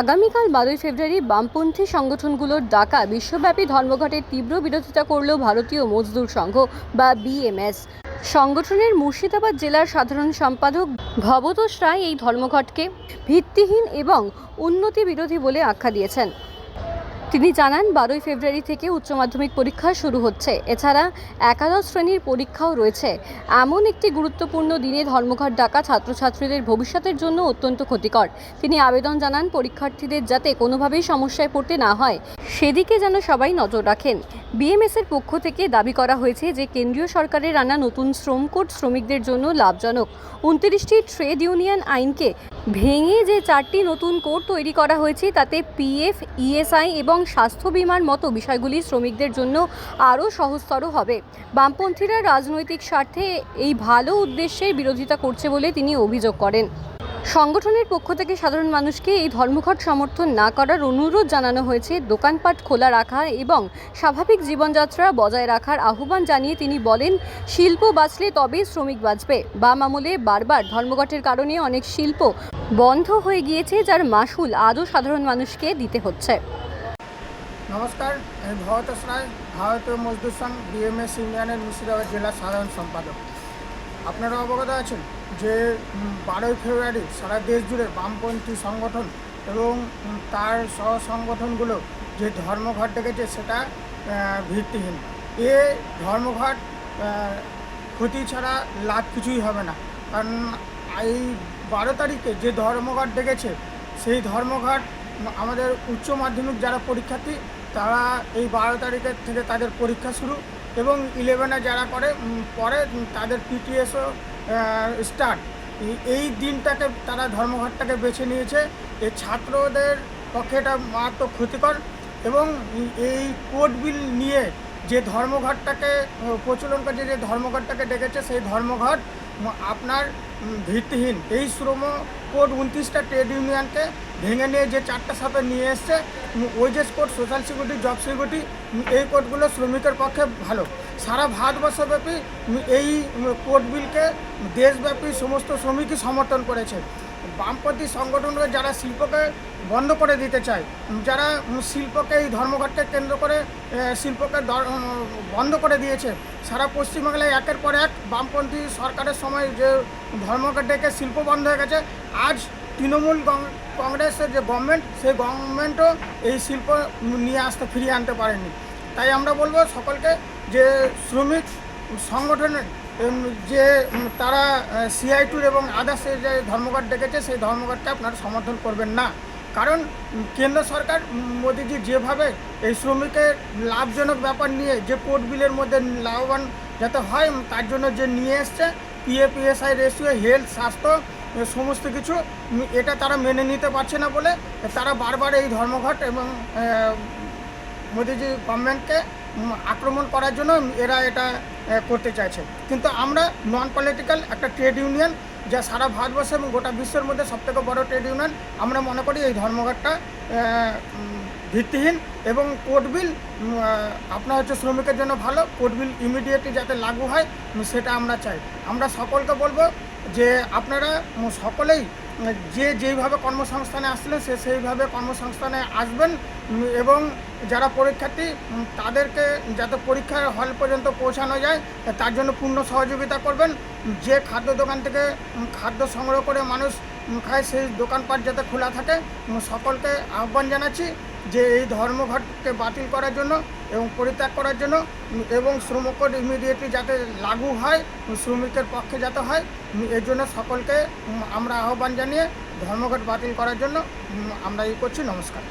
আগামীকাল বারোই ফেব্রুয়ারি বামপন্থী সংগঠনগুলোর ডাকা বিশ্বব্যাপী ধর্মঘটের তীব্র বিরোধিতা করল ভারতীয় মজদুর সংঘ বা বিএমএস সংগঠনের মুর্শিদাবাদ জেলার সাধারণ সম্পাদক ভবতোষ রায় এই ধর্মঘটকে ভিত্তিহীন এবং উন্নতি বিরোধী বলে আখ্যা দিয়েছেন। তিনি জানান, বারোই ফেব্রুয়ারি থেকে উচ্চ মাধ্যমিক পরীক্ষা শুরু হচ্ছে। এছাড়া একাদশ শ্রেণির পরীক্ষাও রয়েছে। এমন একটি গুরুত্বপূর্ণ দিনে ধর্মঘট ডাকা ছাত্রছাত্রীদের ভবিষ্যতের জন্য অত্যন্ত ক্ষতিকর। তিনি আবেদন জানান, পরীক্ষার্থীদের যাতে কোনোভাবেই সমস্যায় পড়তে না হয়, সেদিকে যেন সবাই নজর রাখেন। বিএমএসের পক্ষ থেকে দাবি করা হয়েছে যে কেন্দ্রীয় সরকারের আনা নতুন শ্রম কোড শ্রমিকদের জন্য লাভজনক। উনত্রিশটি ট্রেড ইউনিয়ন আইনকে ভেঙে যে চারটি নতুন কোড তৈরি করা হয়েছে, তাতে পিএফ, ইএসআই এবং স্বাস্থ্য বিমার মতো বিষয়গুলি শ্রমিকদের জন্য আরও সহজতর হবে। বামপন্থীরা রাজনৈতিক স্বার্থে এই ভালো উদ্দেশ্যের বিরোধিতা করছে বলে তিনি অভিযোগ করেন। সংগঠনের পক্ষ থেকে সাধারণ মানুষকে এই ধর্মঘট সমর্থন না করার অনুরোধ জানানো হয়েছে। দোকানপাট খোলা রাখা এবং স্বাভাবিক জীবনযাত্রা বজায় রাখার আহ্বান জানিয়ে তিনি বলেন, শিল্প বাঁচলে তবেই শ্রমিক বাঁচবে। বাম আমলে বারবার ধর্মঘটের কারণে অনেক শিল্প বন্ধ হয়ে গিয়েছে, যার মাসুল আজও সাধারণ মানুষকে দিতে হচ্ছে। নমস্কার, আমি ভবতোষ রায় ভারতীয় মজদুর সংঘ, বিএমএস ইউনিয়নের মুর্শিদাবাদ জেলার সাধারণ সম্পাদক। আপনারা অবগত আছেন যে বারোই ফেব্রুয়ারি সারা দেশ জুড়ে বামপন্থী সংগঠন এবং তার সহ সংগঠনগুলো যে ধর্মঘট ডেকেছে সেটা ভিত্তিহীন। এ ধর্মঘট ক্ষতি ছাড়া লাভ কিছুই হবে না। কারণ এই বারো তারিখে যে ধর্মঘট ডেকেছে, সেই ধর্মঘট, আমাদের উচ্চ মাধ্যমিক যারা পরীক্ষার্থী, তারা এই বারো তারিখের থেকে তাদের পরীক্ষা শুরু এবং ইলেভেনে যারা করে পরে তাদের পিটিএসও স্টার্ট এই দিনটাকে তারা ধর্মঘটটাকে বেছে নিয়েছে। এই ছাত্রদের পক্ষে এটা মারাত্মক ক্ষতিকর এবং এই কোর্ট বিল নিয়ে যে ধর্মঘটটাকে প্রচলন করছে যে ধর্মঘটটাকে ডেকেছে, সেই ধর্মঘট আপনার ভিত্তিহীন। এই শ্রম কোড উনত্রিশটা ট্রেড ইউনিয়নকে ভেঙে নিয়ে যে চারটা সাথে নিয়ে এসছে wages code social security, job security, এই কোর্টগুলো শ্রমিকের পক্ষে ভালো। সারা ভারতবর্ষব্যাপী এই কোর্ট বিলকে দেশব্যাপী সমস্ত শ্রমিকই সমর্থন করেছে। বামপন্থী সংগঠনগুলো যারা শিল্পকে বন্ধ করে দিতে চায়, যারা শিল্পকে এই ধর্মঘটকে কেন্দ্র করে শিল্পকে বন্ধ করে দিয়েছে, সারা পশ্চিমবাংলায় একের পর এক বামপন্থী সরকারের সময় যে ধর্মঘট ডেকে শিল্প বন্ধ হয়ে গেছে, আজ তৃণমূল কংগ্রেসের যে গভর্নমেন্ট সেই গভর্নমেন্টও এই শিল্প নিয়ে আসতে, ফিরিয়ে আনতে পারেনি। তাই আমরা বলব সকলকে যে শ্রমিক সংগঠনের যে তারা সিআই টুর এবং আদার্সের যে ধর্মঘট ডেকেছে সেই ধর্মঘটটা আপনারা সমর্থন করবেন না। কারণ কেন্দ্র সরকার মোদিজি যেভাবে এই শ্রমিকের লাভজনক ব্যাপার নিয়ে যে কোর্ট বিলের মধ্যে লাভবান যাতে হয় তার জন্য যে নিয়ে এসছে পিএপিএসআই রেশিও হেলথ স্বাস্থ্য সমস্ত কিছু এটা তারা মেনে নিতে পারছে না বলে তারা বারবার এই ধর্মঘট এবং মোদিজি গভর্নমেন্টকে আক্রমণ করার জন্য এরা এটা করতে চাইছে কিন্তু আমরা নন পলিটিক্যাল একটা ট্রেড ইউনিয়ন যা সারা ভারতবর্ষ এবং গোটা বিশ্বের মধ্যে সবথেকে বড় ট্রেড ইউনিয়ন আমরা মনে করি এই ধর্মঘটটা ভিত্তিহীন এবং কোর্ট বিল আপনার হচ্ছে শ্রমিকের জন্য ভালো কোর্ট বিল ইমিডিয়েটলি যাতে লাগু হয়, সেটা আমরা চাই। আমরা সকলকে বলব যে আপনারা সকলেই যে যেইভাবে কর্মসংস্থানে আসছিলেন, সে সেইভাবে কর্মসংস্থানে আসবেন এবং যারা পরীক্ষার্থী তাদেরকে যাতে পরীক্ষার হল পর্যন্ত পৌঁছানো যায়, তার জন্য পূর্ণ সহযোগিতা করবেন। যে খাদ্য দোকান থেকে খাদ্য সংগ্রহ করে মানুষ খায়, সেই দোকানপাট যাতে খোলা থাকে। সকলকে আহ্বান জানাচ্ছি। যে এই ধর্মঘটকে বাতিল করার জন্য এবং পরিত্যাগ করার জন্য এবং এবং শ্রমকোড ইমিডিয়েটলি যাতে লাগু হয়, শ্রমিকের পক্ষে যাতে হয়, এর জন্য সকলকে আমরা আহ্বান জানিয়ে ধর্মঘট বাতিল করার জন্য আমরা ই করছি। নমস্কার।